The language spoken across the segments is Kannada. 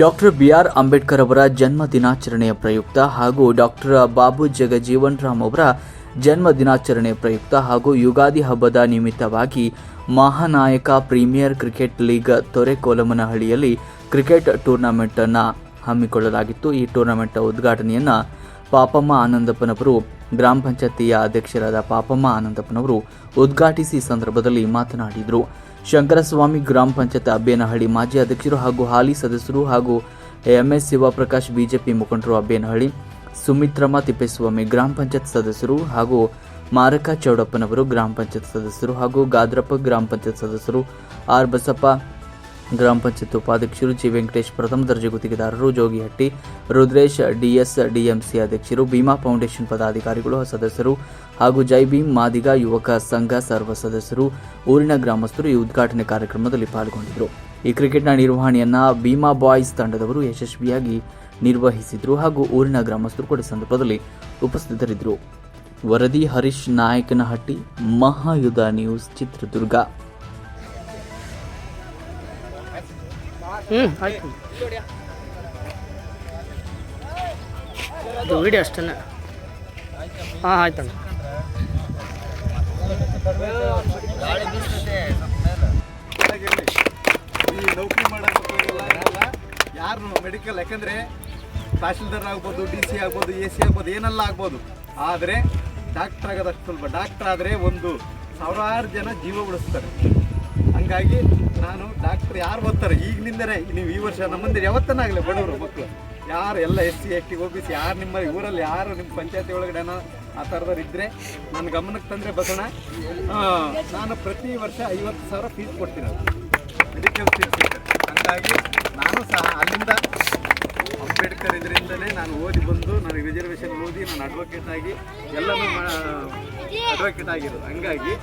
ಡಾಕ್ಟರ್ ಬಿ ಆರ್ ಅಂಬೇಡ್ಕರ್ ಅವರ ಜನ್ಮ ದಿನಾಚರಣೆಯ ಪ್ರಯುಕ್ತ ಹಾಗೂ ಡಾಕ್ಟರ್ ಬಾಬು ಜಗಜೀವನ್ ರಾಮ್ ಅವರ ಜನ್ಮ ದಿನಾಚರಣೆ ಪ್ರಯುಕ್ತ ಹಾಗೂ ಯುಗಾದಿ ಹಬ್ಬದ ನಿಮಿತ್ತವಾಗಿ ಮಹಾನಾಯಕ ಪ್ರೀಮಿಯರ್ ಕ್ರಿಕೆಟ್ ಲೀಗ್ ತೊರೆಕೋಲಮನಹಳ್ಳಿಯಲ್ಲಿ ಕ್ರಿಕೆಟ್ ಟೂರ್ನಮೆಂಟ್ ಅನ್ನು ಹಮ್ಮಿಕೊಳ್ಳಲಾಗಿತ್ತು. ಈ ಟೂರ್ನಮೆಂಟ್ ಉದ್ಘಾಟನೆಯನ್ನ ಪಾಪಮ್ಮ ಆನಂದಪ್ಪನವರು, ಗ್ರಾಮ ಪಂಚಾಯತಿಯ ಅಧ್ಯಕ್ಷರಾದ ಪಾಪಮ್ಮ ಆನಂದಪ್ಪನವರು ಉದ್ಘಾಟಿಸಿ ಸಂದರ್ಭದಲ್ಲಿ ಮಾತನಾಡಿದರು. ಶಂಕರಸ್ವಾಮಿ ಗ್ರಾಮ ಪಂಚಾಯತ್ ಅಬ್ಬೇನಹಳ್ಳಿ ಮಾಜಿ ಅಧ್ಯಕ್ಷರು ಹಾಗೂ ಹಾಲಿ ಸದಸ್ಯರು ಹಾಗೂ ಎಂಎಸ್ ಶಿವಪ್ರಕಾಶ್ ಬಿಜೆಪಿ ಮುಖಂಡರು ಅಬ್ಬೇನಹಳ್ಳಿ ಸುಮಿತ್ರಮ್ಮ ತಿಪ್ಪೇಸ್ವಾಮಿ ಗ್ರಾಮ ಪಂಚಾಯತ್ ಸದಸ್ಯರು ಹಾಗೂ ಮಾರಕ ಚೌಡಪ್ಪನವರು ಗ್ರಾಮ ಪಂಚಾಯತ್ ಸದಸ್ಯರು ಹಾಗೂ ಗಾದ್ರಪ್ಪ ಗ್ರಾಮ ಪಂಚಾಯತ್ ಸದಸ್ಯರು, ಆರ್ ಬಸಪ್ಪ ಗ್ರಾಮ ಪಂಚಾಯತ್ ಉಪಾಧ್ಯಕ್ಷರು ಜಿ ವೆಂಕಟೇಶ್ ಪ್ರಥಮ ದರ್ಜೆ ಗುತ್ತಿಗೆದಾರರು ಜೋಗಿಹಟ್ಟಿ ರುದ್ರೇಶ್, ಡಿಎಸ್, ಡಿಎಂಸಿ ಅಧ್ಯಕ್ಷರು, ಭೀಮಾ ಫೌಂಡೇಶನ್ ಪದಾಧಿಕಾರಿಗಳು ಸದಸ್ಯರು ಹಾಗೂ ಜೈ ಭೀಮ್ ಮಾದಿಗ ಯುವಕ ಸಂಘ ಸರ್ವ ಸದಸ್ಯರು ಊರಿನ ಗ್ರಾಮಸ್ಥರು ಈ ಉದ್ಘಾಟನೆ ಕಾರ್ಯಕ್ರಮದಲ್ಲಿ ಪಾಲ್ಗೊಂಡಿದ್ದರು. ಈ ಕ್ರಿಕೆಟ್ನ ನಿರ್ವಹಣೆಯನ್ನ ಭೀಮಾ ಬಾಯ್ಸ್ ತಂಡದವರು ಯಶಸ್ವಿಯಾಗಿ ನಿರ್ವಹಿಸಿದ್ರು ಹಾಗೂ ಊರಿನ ಗ್ರಾಮಸ್ಥರು ಕೂಡ ಸಂದರ್ಭದಲ್ಲಿ ಉಪಸ್ಥಿತರಿದ್ದರು. ವರದಿ ಹರೀಶ್ ನಾಯಕನಹಟ್ಟಿ, ಮಹಾಯುಧ ನ್ಯೂಸ್ ಚಿತ್ರದುರ್ಗ. ಹ್ಞೂ ಆಯ್ತು. ಇದು ವಿಡಿಯೋ ಅಷ್ಟೇ ಹಾಂ, ಆಯ್ತಣ್ಣ. ಈ ನೌಕರಿ ಮಾಡೋಲ್ಲ ಯಾರು ಮೆಡಿಕಲ್ ಯಾಕಂದ್ರೆ ತಹಶೀಲ್ದಾರ್ ಆಗ್ಬೋದು ಡಿ ಸಿ ಆಗ್ಬೋದು ಎ ಸಿ ಆಗ್ಬೋದು, ಏನೆಲ್ಲ ಆಗ್ಬೋದು. ಆದರೆ ಡಾಕ್ಟರ್ ಆಗೋದಷ್ಟು ಸ್ವಲ್ಪ ಡಾಕ್ಟರ್ ಆದರೆ ಒಂದು ಸಾವಿರಾರು ಜನ ಜೀವ ಉಳಿಸ್ತಾರೆ. ಹಂಗಾಗಿ ನಾನು ಡಾಕ್ಟರ್ ಯಾರು ಬರ್ತಾರೆ? ಈಗಿನಿಂದಲೇ ನೀವು ಈ ವರ್ಷ ನಮ್ಮ ಮುಂದೆ ಯಾವತ್ತನ್ನಾಗಲಿ ಬಡವರು ಮಕ್ಕಳು ಯಾರು ಎಲ್ಲ S C, S T C, ಯಾರು ನಿಮ್ಮ ಊರಲ್ಲಿ, ಯಾರು ನಿಮ್ಮ ಪಂಚಾಯತಿ ಒಳಗಡೆ ಆ ಥರದವ್ರು ಇದ್ದರೆ ನನ್ನ ಗಮನಕ್ಕೆ ತಂದರೆ ಬಸೋಣ ನಾನು ಪ್ರತಿ ವರ್ಷ ಐವತ್ತು ಸಾವಿರ ಫೀಸ್ ಕೊಡ್ತೀನಿ. ಅದಕ್ಕೆ ಹಂಗಾಗಿ ನಾನು ಸಹ ಅಲ್ಲಿಂದ ಅಂಬೇಡ್ಕರ್ ಇದರಿಂದಲೇ ನಾನು ಓದಿ ಬಂದು ನನಗೆ ರಿಸರ್ವೇಷನ್ ಓದಿ ನಾನು ಅಡ್ವೊಕೇಟ್ ಆಗಿ ಎಲ್ಲನೂ ಅಡ್ವೊಕೇಟ್ ಆಗಿರೋದು. ಹಂಗಾಗಿ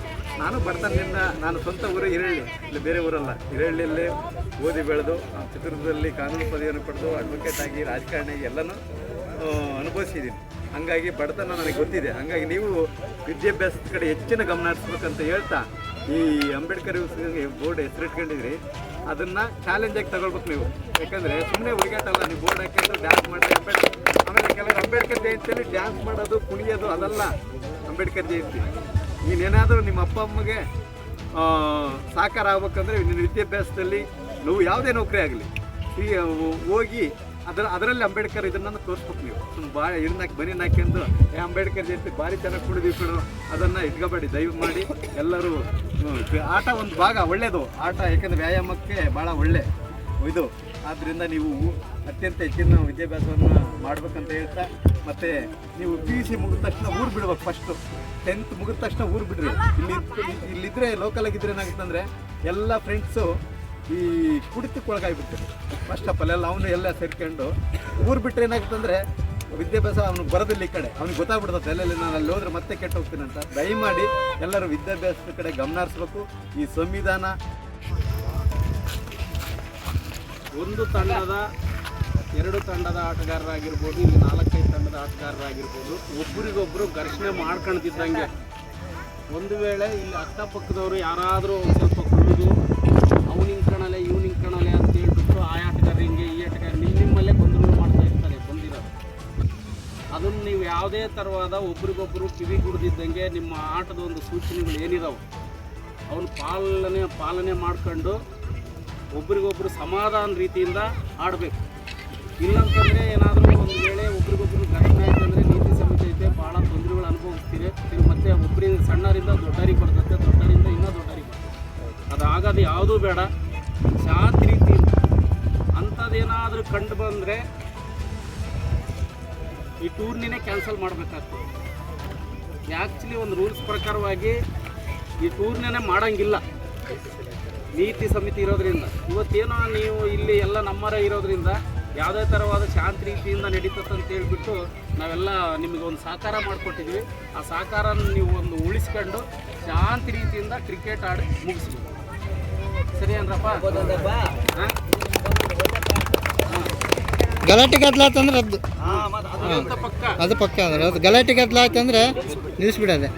ನಾನು ಬಡತನದಿಂದ ನಾನು ಸ್ವಂತ ಊರು ಹಿರಳ್ಳಿ ಇಲ್ಲಿ, ಬೇರೆ ಊರಲ್ಲ. ಹಿರಳ್ಳಿಯಲ್ಲೇ ಓದಿ ಬೆಳೆದು ಚಿತ್ರದುರ್ಗದಲ್ಲಿ ಕಾನೂನು ಪದವಿಯನ್ನು ಪಡೆದು ಅಡ್ವೊಕೇಟ್ ಆಗಿ ರಾಜಕಾರಣಿ ಎಲ್ಲನೂ ಅನುಭವಿಸಿದ್ದೀನಿ. ಹಂಗಾಗಿ ಬಡತನ ನನಗೆ ಗೊತ್ತಿದೆ. ಹಂಗಾಗಿ ನೀವು ವಿದ್ಯಾಭ್ಯಾಸದ ಕಡೆ ಹೆಚ್ಚಿನ ಗಮನ ಹರಿಸ್ಬೇಕಂತ ಹೇಳ್ತಾ ಈ ಅಂಬೇಡ್ಕರ್ ಬೋರ್ಡ್ ಹೆಸರಿಟ್ಕೊಂಡಿದ್ರಿ ಅದನ್ನ ಚಾಲೆಂಜ್ ಆಗಿ ತಗೊಳ್ಬೇಕು ನೀವು. ಯಾಕಂದ್ರೆ ಸುಮ್ಮನೆ ಹುಡುಗಾಟಲ್ಲ ನೀವು ಬೋರ್ಡ್ ಹಾಕಿದ್ರೆ ಡ್ಯಾನ್ಸ್ ಮಾಡಿ ಅಂಬೇಡ್ಕರ್ ಆಮೇಲೆ ಕೆಲವರು ಅಂಬೇಡ್ಕರ್ ಜಯಂತಿಯಲ್ಲಿ ಡ್ಯಾನ್ಸ್ ಮಾಡೋದು, ಕುಣಿಯೋದು ಅದಲ್ಲ ಅಂಬೇಡ್ಕರ್ ಜಯಂತಿ. ನೀನೇನಾದರೂ ನಿಮ್ಮ ಅಪ್ಪ ಅಮ್ಮಗೆ ಸಾಕಾರ ಆಗ್ಬೇಕಂದ್ರೆ ನಿನ್ನ ವಿದ್ಯಾಭ್ಯಾಸದಲ್ಲಿ ನೀವು ಯಾವುದೇ ನೌಕರಿ ಆಗಲಿ. ಹೋಗಿ ಅದರ ಅದರಲ್ಲಿ ಅಂಬೇಡ್ಕರ್ ಇದನ್ನ ತೋರಿಸ್ಬೇಕು ನೀವು. ಸುಮ್ಮನೆ ಬಾ ಇರ್ನಾಕಿ ಬನಿ ನಾಕೆಂದು ಏ ಅಂಬೇಡ್ಕರ್ ಜಯಂತಿ, ಭಾರಿ ಚೆನ್ನಾಗಿ ಕುಡಿದೀವಿ ಕಣೋ. ಅದನ್ನು ಇಟ್ಕೋಬೇಡಿ, ದಯವು ಮಾಡಿ. ಎಲ್ಲರೂ ಆಟ ಒಂದು ಭಾಗ ಒಳ್ಳೇದು. ಆಟ ಯಾಕಂದ್ರೆ ವ್ಯಾಯಾಮಕ್ಕೆ ಭಾಳ ಒಳ್ಳೆ. ಇದು. ಆದ್ದರಿಂದ ನೀವು ಅತ್ಯಂತ ಹೆಚ್ಚಿನ ವಿದ್ಯಾಭ್ಯಾಸವನ್ನು ಮಾಡ್ಬೇಕಂತ ಹೇಳ್ತಾ, ಮತ್ತೆ ನೀವು ಪಿ ಯು ಸಿ ಮುಗಿದ ತಕ್ಷಣ ಊರು ಬಿಡ್ಬೇಕು ಫಸ್ಟು ಟೆಂತ್ ಮುಗಿದ ತಕ್ಷಣ ಊರು ಬಿಡ್ರಿ. ಇಲ್ಲಿ ಇಲ್ಲಿದ್ರೆ ಲೋಕಲ್ ಆಗಿದ್ರೆ ಏನಾಗುತ್ತೆ ಅಂದರೆ, ಎಲ್ಲ ಫ್ರೆಂಡ್ಸು ಈ ಕುಡಿತಕ್ಕೆ ಒಳಗಾಗ್ಬಿಡ್ತಾರೆ ಫಸ್ಟ್ ಆಫ್ ಆಲ್ ಎಲ್ಲ ಅವನು ಎಲ್ಲ ಸೇರ್ಕೊಂಡು ಊರು ಬಿಟ್ಟರೆ ಏನಾಗುತ್ತೆ ಅಂದರೆ ವಿದ್ಯಾಭ್ಯಾಸ ಅವ್ನಿಗೆ ಬರೋದಿಲ್ಲ ಈ ಕಡೆ. ಅವ್ನಿಗೆ ಗೊತ್ತಾಗ್ಬಿಡ್ತದೆ ಎಲ್ಲೆಲ್ಲಿ ನಾನು ಅಲ್ಲಿ ಹೋದ್ರೆ ಮತ್ತೆ ಕೆಟ್ಟು ಹೋಗ್ತೀನಿ ಅಂತ. ದಯಮಾಡಿ ಎಲ್ಲರೂ ವಿದ್ಯಾಭ್ಯಾಸದ ಕಡೆ ಗಮನ ಹರಿಸ್ಬೇಕು ಈ ಸಂವಿಧಾನ ಒಂದು ತಂಡದ, ಎರಡು ತಂಡದ ಆಟಗಾರರಾಗಿರ್ಬೋದು, ಇಲ್ಲಿ ನಾಲ್ಕೈದು ತಂಡದ ಆಟಗಾರರಾಗಿರ್ಬೋದು ಒಬ್ಬರಿಗೊಬ್ಬರು ಘರ್ಷಣೆ ಮಾಡ್ಕೊಳ್ತಿದ್ದಂಗೆ. ಒಂದು ವೇಳೆ ಇಲ್ಲಿ ಅಕ್ಕಪಕ್ಕದವರು ಯಾರಾದರೂ ಸ್ವಲ್ಪ ಕುಡಿದು ಅವ್ನು ಇವ್ನಿಂಗ್ ಕಣಲೆ ಅಂತ ಹೇಳ್ಬಿಟ್ಟು ಆ ಆಟಗಾರ ಹಿಂಗೆ, ಈ ಆಟಗಾರ ನಿಮ್ಮ ನಿಮ್ಮಲ್ಲೇ ಗೊಂದಲ ಮಾಡ್ತಾ ಇರ್ತಾರೆ ಬಂದಿರೋದು ಅದನ್ನು ನೀವು ಯಾವುದೇ ಥರವಾದ ಒಬ್ರಿಗೊಬ್ಬರು ಕಿವಿ ಕುಡ್ದಿದ್ದಂಗೆ ನಿಮ್ಮ ಆಟದ ಒಂದು ಸೂಚನೆಗಳು ಏನಿದಾವೆ, ಅವನು ಪಾಲನೆ ಪಾಲನೆ ಮಾಡ್ಕೊಂಡು ಒಬ್ರಿಗೊಬ್ರು ಸಮಾಧಾನ ರೀತಿಯಿಂದ ಆಡಬೇಕು. ಇಲ್ಲಂತಂದರೆ ಏನಾದರೂ ಒಂದು ವೇಳೆ ಒಬ್ರಿಗೊಬ್ರು ಘಟನೆ ಆಯ್ತಂದರೆ ನೀತಿ ಸಮಿತಿ ಐತೆ ಭಾಳ ತೊಂದರೆಗಳು ಅನುಭವಿಸ್ತೀರಿ. ನೀವು ಮತ್ತೆ ಒಬ್ಬರಿಂದ ಸಣ್ಣರಿಂದ ದೊಡ್ಡರಿಗೆ ಬರ್ತದೆ, ದೊಡ್ಡರಿಂದ ಇನ್ನೂ ದೊಡ್ಡರಿಗೆ ಬರ್ತದೆ. ಅದಾಗೋದು ಯಾವುದೂ ಬೇಡ. ಶಾಂತಿ ರೀತಿ ಅಂಥದ್ದೇನಾದರೂ ಕಂಡು ಬಂದರೆ ಈ ಟೂರ್ನಿನೇ ಕ್ಯಾನ್ಸಲ್ ಮಾಡಬೇಕಾಗ್ತದೆ. ಆ್ಯಕ್ಚುಲಿ ಒಂದು ರೂಲ್ಸ್ ಪ್ರಕಾರವಾಗಿ ಈ ಟೂರ್ನಿನೇ ಮಾಡೋಂಗಿಲ್ಲ. ನೀತಿ ಸಮಿತಿ ಇರೋದ್ರಿಂದ. ಇವತ್ತೇನೋ ನೀವು ಇಲ್ಲಿ ಎಲ್ಲ ನಮ್ಮರ ಇರೋದ್ರಿಂದ ಯಾವುದೇ ಥರವಾದ ಶಾಂತಿ ರೀತಿಯಿಂದ ನಡೀತದೆ ಅಂತ ಹೇಳ್ಬಿಟ್ಟು ನಾವೆಲ್ಲ ನಿಮಗೆ ಒಂದು ಸಹಕಾರ ಮಾಡಿಕೊಟ್ಟಿದ್ವಿ ಆ ಸಹಕಾರನ ನೀವು ಒಂದು ಉಳಿಸ್ಕೊಂಡು ಶಾಂತಿ ರೀತಿಯಿಂದ ಕ್ರಿಕೆಟ್ ಆಡಿ ಮುಗಿಸ್ಬೇಕು ಸರಿ ಗಲಾಟೆ ಗದ್ಲಾತಂದ್ರೆ ಅದು. ಅದಂತ ಪಕ್ಕ? ಅದು ಪಕ್ಕ ಅಂದ್ರೆ ಅದು ಗಲಾಟೆ ನಿಲ್ಲಿಸ್ಬಿಡೋದೆ